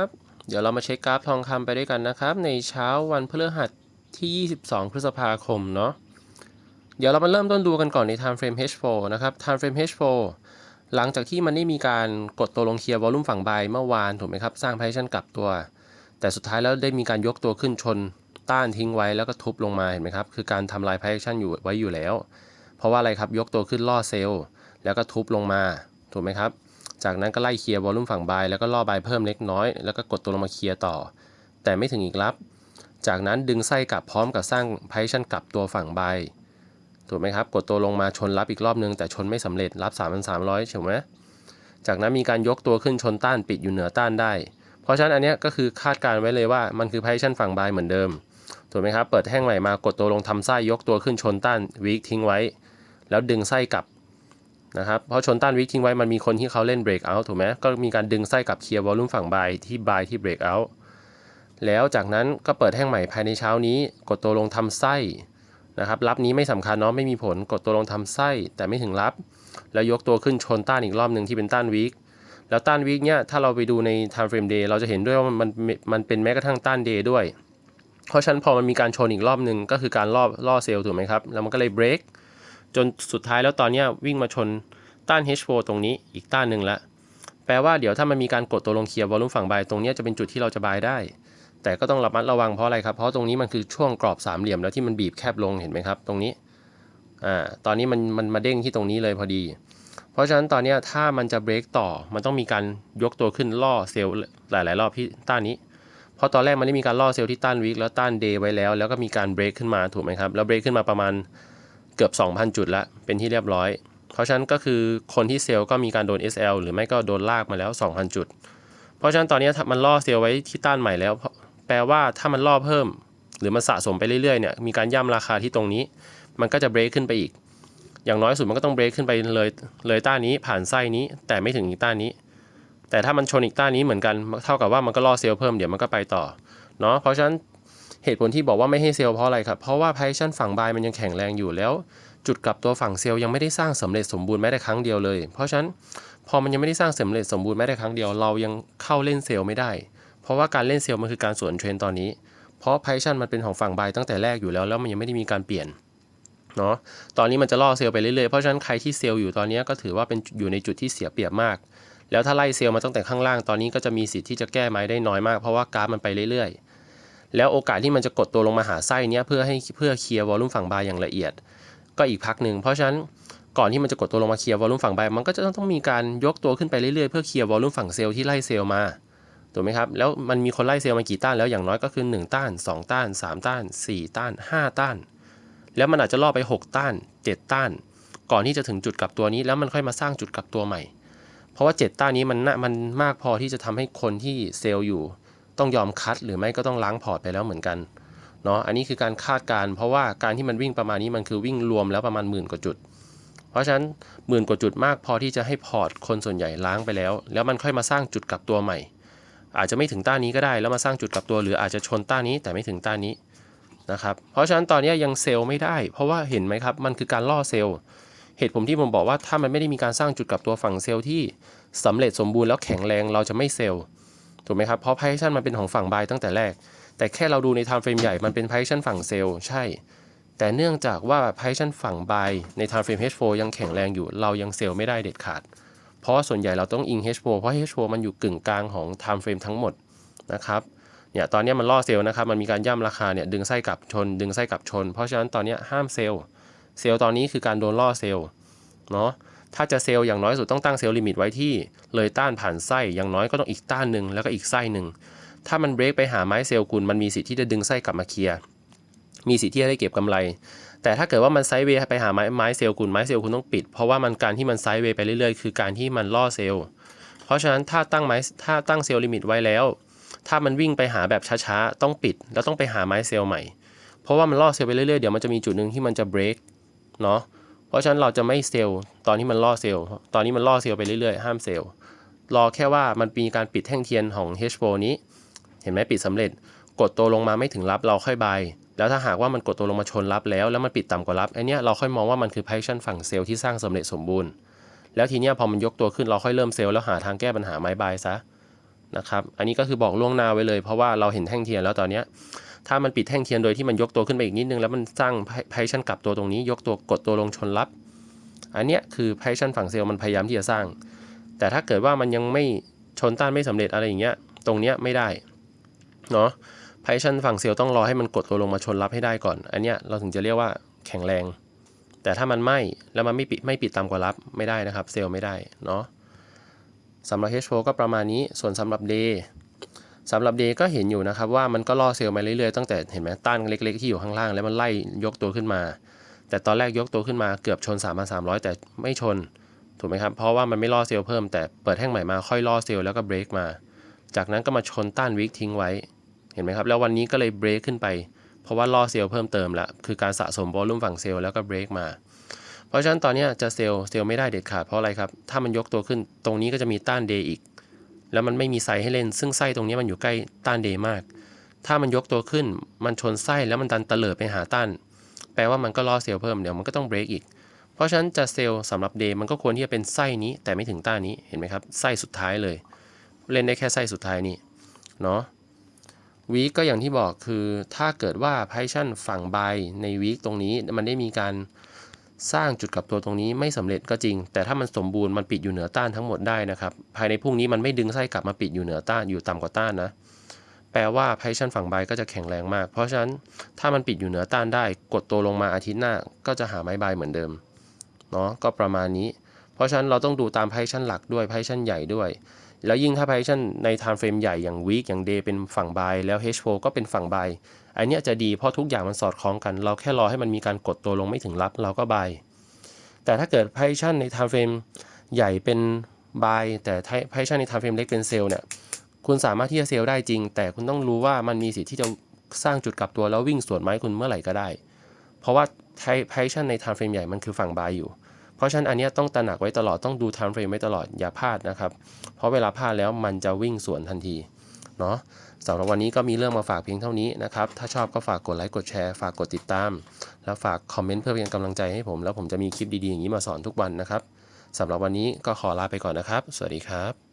ครับเดี๋ยวเรามาเช็คกราฟทองคำไปด้วยกันนะครับ ในเช้าวันพฤหัสที่ 22 พฤษภาคมเนาะเดี๋ยวเรามาเริ่มต้นดูกันก่อนใน time frame H4 นะครับ time frame H4 หลังจากที่มันได้มีการกดตัวลงเคลียร์วอลุ่มฝั่งบายเมื่อวานถูกไหมครับ สร้าง position กลับตัว แต่สุดท้ายแล้วได้มีการยกตัวขึ้นชนต้านทิ้งไว้แล้วก็ทุบลงมาเห็นไหมครับ คือการทำลาย position อยู่ไว้อยู่แล้ว เพราะว่าอะไรครับยกตัวขึ้นล่อเซลล์แล้วก็ทุบลงมาถูกไหมครับ จากนั้นก็ไล่เคลียร์วอลุ่มฝั่งบายแล้วก็ล่อบายเพิ่มเล็กน้อย แล้วก็กดตัวลงมาเคลียร์ต่อ แต่ไม่ถึงอีกรับ จากนั้นดึงไส้กลับพร้อมกับสร้างไพชั่นกลับตัวฝั่งบายถูกไหมครับ กดตัวลงมาชนรับอีกรอบนึง แต่ชนไม่สำเร็จรับ 3,300ใช่ไหมจากนั้นมีการยกตัวขึ้นชนต้านปิดอยู่เหนือต้านได้ เพราะฉะนั้นอันนี้ก็คือคาดการไว้เลยว่ามันคือไพชั่นฝั่งบายเหมือนเดิมถูกไหมครับ เปิดแท่งใหม่มากดตัวลงทำไส้ยกตัวขึ้นชนต้านวีคทิ้งไว้ แล้วดึงไส้กลับ นะครับเพราะชนต้านวิกทิ้งไว้มันมีคนที่เขาเล่นเบรกเอาท์ถูกไหมก็มีการดึงไส้กลับเคลียร์วอลลุ่มฝั่งบายที่บายที่เบรกเอาท์แล้วจากนั้นก็เปิดแท่งใหม่ภายในเช้านี้ กดตัวลงทำไส้นะครับรับนี้ไม่สำคัญเนาะไม่มีผลกดตัวลงทำไส้แต่ไม่ถึงรับ แล้วยกตัวขึ้นชนต้านอีกรอบหนึ่งที่เป็นต้านวิกแล้วต้านวิกเนี่ยถ้าเราไปดูใน time frame day เราจะเห็นด้วยว่ามันมันมันเป็นแม้กระทั่งต้าน day ด้วย เพราะฉะนั้นพอมันมีการชนอีกรอบหนึ่งก็คือการล่อล่อเซลล์ถูกไหมครับแล้วมันก็เลยเบรก จนสุดท้ายแล้วตอนนี้วิ่งมาชนต้าน H4 ตรงนี้อีกต้านหนึ่งละ แปลว่าเดี๋ยวถ้ามันมีการกดตัวลงเคลียร์วอลุ่มฝั่งบายตรงนี้จะเป็นจุดที่เราจะบายได้ แต่ก็ต้องระมัดระวังเพราะอะไรครับ เพราะตรงนี้มันคือช่วงกรอบสามเหลี่ยมแล้วที่มันบีบแคบลงเห็นไหมครับ ตรงนี้ อ่า ตอนนี้มันมันมาเด้งที่ตรงนี้เลยพอดี เพราะฉะนั้นตอนนี้ถ้ามันจะเบรกต่อ มันต้องมีการยกตัวขึ้นล่อเซลล์หลาย ๆ รอบที่ต้านนี้ เพราะตอนแรกมันได้มีการล่อเซลล์ที่ต้านวีคแล้วต้านเดย์ไว้แล้ว แล้วก็มีการเบรกขึ้นมาถูกไหมครับ แล้วเบรกขึ้นมาประมาณ เกือบ 2,000 จุดละเป็นที่เรียบร้อย เพราะฉะนั้นก็คือคนที่เซลล์ก็มีการโดน SL หรือไม่ก็โดนลากมาแล้ว 2,000 จุด เพราะฉะนั้นตอนนี้มันล่อเซลล์ไว้ที่ต้านใหม่แล้ว แปลว่าถ้ามันล่อเพิ่ม หรือมันสะสมไปเรื่อยๆเนี่ยมีการย่ำราคาที่ตรงนี้ มันก็จะเบรกขึ้นไปอีก อย่างน้อยสุดมันก็ต้องเบรกขึ้นไปเลยเลยต้านนี้ผ่านไส้นี้ แต่ไม่ถึงอีกต้านนี้ แต่ถ้ามันชนอีกต้านนี้เหมือนกันเท่ากับว่ามันก็ล่อเซลล์เพิ่มเดี๋ยวมันก็ไปต่อเนาะเพราะฉะนั้น เหตุผลที่บอกว่าไม่ให้เซลล์เพราะอะไรครับ เพราะว่าไพชั่นฝั่งบายมันยังแข็งแรงอยู่แล้ว จุดกลับตัวฝั่งเซลล์ยังไม่ได้สร้างสำเร็จสมบูรณ์แม้แต่ครั้งเดียวเลย เพราะฉะนั้นพอมันยังไม่ได้สร้างสำเร็จสมบูรณ์แม้แต่ครั้งเดียวเรายังเข้าเล่นเซลล์ไม่ได้ เพราะว่าการเล่นเซลล์มันคือการสวนเทรนตอนนี้ เพราะไพชั่นมันเป็นของฝั่งบายตั้งแต่แรกอยู่แล้วแล้วมันยังไม่ได้มีการเปลี่ยนเนาะตอนนี้มันจะล่อเซลล์ไปเรื่อยๆ เพราะฉะนั้นใครที่เซลล์อยู่ตอนนี้ก็ถือว่าเป็นอยู่ในจุดที่เสียเปรียบมาก แล้วถ้าไล่เซลล์มาตั้งแต่ข้างล่างตอนนี้ก็จะมีสิทธิ์ที่จะแก้ไม้ได้น้อยมาก เพราะว่ากราฟมันไปเรื่อยๆ แล้วโอกาสที่มันจะกดตัวลงมาหาไส้เนี้ยเพื่อให้เพื่อเคลียร์วอลลุ่มฝั่งบายอย่างละเอียด ก็อีกพักหนึ่งเพราะฉะนั้นก่อนที่มันจะกดตัวลงมาเคลียร์วอลลุ่มฝั่งบายมันก็จะต้องมีการยกตัวขึ้นไปเรื่อยๆเพื่อเคลียร์วอลลุ่มฝั่งเซลล์ที่ไล่เซลล์มาถูกไหมครับแล้วมันมีคนไล่เซลล์มากี่ต้านแล้วอย่างน้อยก็คือ 1 ต้าน 2 ต้าน 3 ต้าน 4 ต้าน 5 ต้าน แล้วมันอาจจะล่อไป 6 ต้าน 7 ต้าน ก่อนที่จะถึงจุดกลับตัวนี้แล้วมันค่อยมาสร้างจุดกลับตัวใหม่ เพราะว่า 7 ต้านนี้มันน่ะมันมากพอที่จะทำให้คนที่เซลล์อยู่ ต้องยอมคัดหรือไม่ก็ต้องล้างพอร์ตไปแล้วเหมือนกันเนาะอันนี้คือการคาดการณ์เพราะว่าการที่มันวิ่งประมาณนี้มันคือวิ่งรวมแล้วประมาณหมื่นกว่าจุด เพราะฉะนั้นหมื่นกว่าจุดมากพอที่จะให้พอร์ตคนส่วนใหญ่ล้างไปแล้ว แล้วมันค่อยมาสร้างจุดกลับตัวใหม่ อาจจะไม่ถึงต้านนี้ก็ได้แล้วมาสร้างจุดกลับตัว หรืออาจจะชนต้านนี้แต่ไม่ถึงต้านนี้นะครับเพราะฉะนั้นตอนนี้ยังเซลล์ไม่ได้ เพราะว่าเห็นไหมครับมันคือการล่อเซลล์เหตุผมที่ผมบอกว่าถ้ามันไม่ได้มีการสร้างจุดกลับตัวฝั่งเซลล์ที่สำเร็จสมบูรณ์แล้วแข็งแรงเราจะไม่เซลล์ ถูกไหมครับ เพราะไพชันมันเป็นของฝั่งบายตั้งแต่แรก แต่แค่เราดูใน time frame ใหญ่มันเป็นไพชันฝั่งเซลล์ใช่ แต่เนื่องจากว่าไพชันฝั่งบายใน time frame H4 ยังแข็งแรงอยู่ เรายังเซลล์ไม่ได้เด็ดขาด เพราะส่วนใหญ่เราต้องอิง H4 เพราะ H4 มันอยู่กึ่งกลางของ time frame ทั้งหมดนะครับเนี่ยตอนนี้มันล่อเซลล์นะครับ มันมีการย่ำราคาเนี่ยดึงไส้กลับชน ดึงไส้กลับชน เพราะฉะนั้นตอนนี้ห้ามเซลล์ เซลล์ตอนนี้คือการโดนล่อเซลล์เนาะ ถ้าจะเซลล์อย่างน้อยสุดต้องตั้งเซลล์ลิมิตไว้ที่ เลยต้านผ่านไส้อย่างน้อยก็ต้องอีกต้านหนึ่งแล้วก็อีกไส้หนึ่งถ้ามันเบรกไปหาไม้เซลล์กุลมันมีสิทธิ์ที่จะดึงไส้กลับมาเคลียร์มีสิทธิ์ที่จะได้เก็บกำไร แต่ถ้าเกิดว่ามันไซด์เวย์ไปหาไม้ไม้เซลล์กุลไม้เซลล์คุณต้องปิด เพราะว่ามันการที่มันไซด์เวย์ไปเรื่อยๆ คือการที่มันล่อเซลล์ เพราะฉะนั้นถ้าตั้งไม้ถ้าตั้งเซลล์ลิมิตไว้แล้ว ถ้ามันวิ่งไปหาแบบช้าๆ ต้องปิด แล้วต้องไปหาไม้เซลล์ใหม่ เพราะว่ามันล่อเซลล์ไปเรื่อยๆ เดี๋ยวมันจะมีจุดหนึ่งที่มันจะเบรกเนาะ เพราะฉะนั้นเราจะไม่เซลล์ตอนที่มันล่อเซลล์ ตอนนี้มันล่อเซลล์ไปเรื่อยๆ ห้ามเซลล์ รอแค่ว่ามันมีการปิดแท่งเทียนของ H4 นี้ เห็นไหมปิดสำเร็จ กดตัวลงมาไม่ถึงรับเราค่อยบาย แล้วถ้าหากว่ามันกดตัวลงมาชนรับแล้ว แล้วมันปิดต่ำกว่ารับอเนี้ยเราค่อยมองว่ามันคือ position ฝั่งเซลล์ที่สร้างสำเร็จสมบูรณ์ แล้วทีนี้พอมันยกตัวขึ้นเราค่อยเริ่มเซลล์แล้วหาทางแก้ปัญหาไม้บายซะนะครับ อันนี้ก็คือบอกล่วงหน้าไว้เลย เพราะว่าเราเห็นแท่งเทียนแล้วตอนนี้ ถ้ามันปิดแท่งเทียนโดยที่มันยกตัวขึ้นไปอีกนิดนึง แล้วมันสร้างไพชันกลับตัวตรงนี้ ยกตัวกดตัวลงชนรับ อันเนี้ยคือไพชันฝั่งเซลล์มันพยายามที่จะสร้าง แต่ถ้าเกิดว่ามันยังไม่ชนต้านไม่สำเร็จอะไรอย่างเงี้ยตรงเนี้ยไม่ได้เนาะไพชันฝั่งเซลล์ต้องรอให้มันกดตัวลงมาชนรับให้ได้ก่อน อันเนี้ยเราถึงจะเรียกว่าแข็งแรง แต่ถ้ามันไม่แล้วมันไม่ปิดไม่ปิดตามกว่ารับไม่ได้นะครับเซลล์ไม่ได้เนาะสำหรับ H4 ก็ประมาณนี้ส่วนสำหรับ Day สำหรับ Day ก็เห็นอยู่นะครับว่ามันก็ล่อเซลล์มาเรื่อยๆตั้งแต่เห็นไหมต้านเล็ก ๆ ที่อยู่ข้างล่างแล้วมันไล่ยกตัวขึ้นมา แต่ตอนแรกยกตัวขึ้นมาเกือบชน 3,300 แต่ไม่ชนถูกไหมครับเพราะว่ามันไม่ล่อเซลล์เพิ่มแต่เปิดแท่งใหม่มาค่อยล่อเซลล์แล้วก็เบรกมา จากนั้นก็มาชนต้านวิกทิ้งไว้เห็นไหมครับแล้ววันนี้ก็เลยเบรกขึ้นไป เพราะว่าล่อเซลล์เพิ่มเติมละคือการสะสมวอลลุ่มฝั่งเซลล์แล้วก็เบรกมาเพราะฉะนั้นตอนนี้จะเซลล์เซลล์ไม่ได้เด็ดขาดเพราะอะไรครับถ้ามันยกตัวขึ้นตรงนี้ก็จะมีต้านเดย์อีก แล้วมันไม่มีไซให้เล่น ซึ่งไส้ตรงนี้มันอยู่ใกล้ต้านเดย์มาก ถ้ามันยกตัวขึ้น มันชนไส้แล้วมันดันเตลิดไปหาต้าน แปลว่ามันก็ล่อเซลล์เพิ่มเดี๋ยวมันก็ต้องเบรกอีก เพราะฉะนั้นจะเซลล์สำหรับเดย์มันก็ควรที่จะเป็นไส้นี้ แต่ไม่ถึงต้านนี้เห็นไหมครับไส้สุดท้ายเลย เล่นได้แค่ไส้สุดท้ายนี่เนาะวีคก็อย่างที่บอกคือถ้าเกิดว่าไพชั่นฝั่งบายในวีคตรงนี้มันได้มีการ สร้างจุดกลับตัวตรงนี้ไม่สำเร็จก็จริง แต่ถ้ามันสมบูรณ์มันปิดอยู่เหนือต้านทั้งหมดได้นะครับภายในพรุ่งนี้มันไม่ดึงไส้กลับมาปิดอยู่เหนือต้านอยู่ต่ำกว่าต้านนะแปลว่าไพชั่นฝั่งบายก็จะแข็งแรงมาก เพราะฉะนั้นถ้ามันปิดอยู่เหนือต้านได้ กดตัวลงมาอาทิตย์หน้าก็จะหาไม้บายเหมือนเดิมเนาะก็ประมาณนี้ เพราะฉะนั้นเราต้องดูตามไพชั่นหลักด้วยไพชั่นใหญ่ด้วย แล้วยิ่งถ้าไพชั่นใน time frame ใหญ่อย่าง week อย่าง day เป็นฝั่ง buy แล้ว H4 ก็เป็นฝั่ง buy อันนี้จะดีเพราะทุกอย่างมันสอดคล้องกัน เราแค่รอให้มันมีการกดตัวลงไม่ถึงรับ เราก็ buy แต่ถ้าเกิดไพชั่นใน time frame ใหญ่เป็น buy แต่ไพชั่นใน time frame เล็กเป็นเซลล์เนี่ยคุณสามารถที่จะเซลล์ได้จริง แต่คุณต้องรู้ว่ามันมีสิทธิ์ที่จะสร้างจุดกลับตัวแล้ววิ่งสวนไม้คุณเมื่อไหร่ก็ได้ เพราะว่าไพชั่นใน time frame ใหญ่มันคือฝั่ง buy อยู่ เพราะฉะนั้นอันนี้ต้องตระหนักไว้ตลอดต้องดู time frame ไว้ตลอดอย่าพลาดนะครับ เพราะเวลาพลาดแล้วมันจะวิ่งสวนทันทีเนาะสำหรับวันนี้ก็มีเรื่องมาฝากเพียงเท่านี้นะครับ ถ้าชอบก็ฝากกดไลค์กดแชร์ฝากกดติดตาม แล้วฝากคอมเมนต์เพื่อเป็นกำลังใจให้ผม แล้วผมจะมีคลิปดีๆอย่างนี้มาสอนทุกวันนะครับสำหรับวันนี้ก็ขอลาไปก่อนนะครับ สวัสดีครับ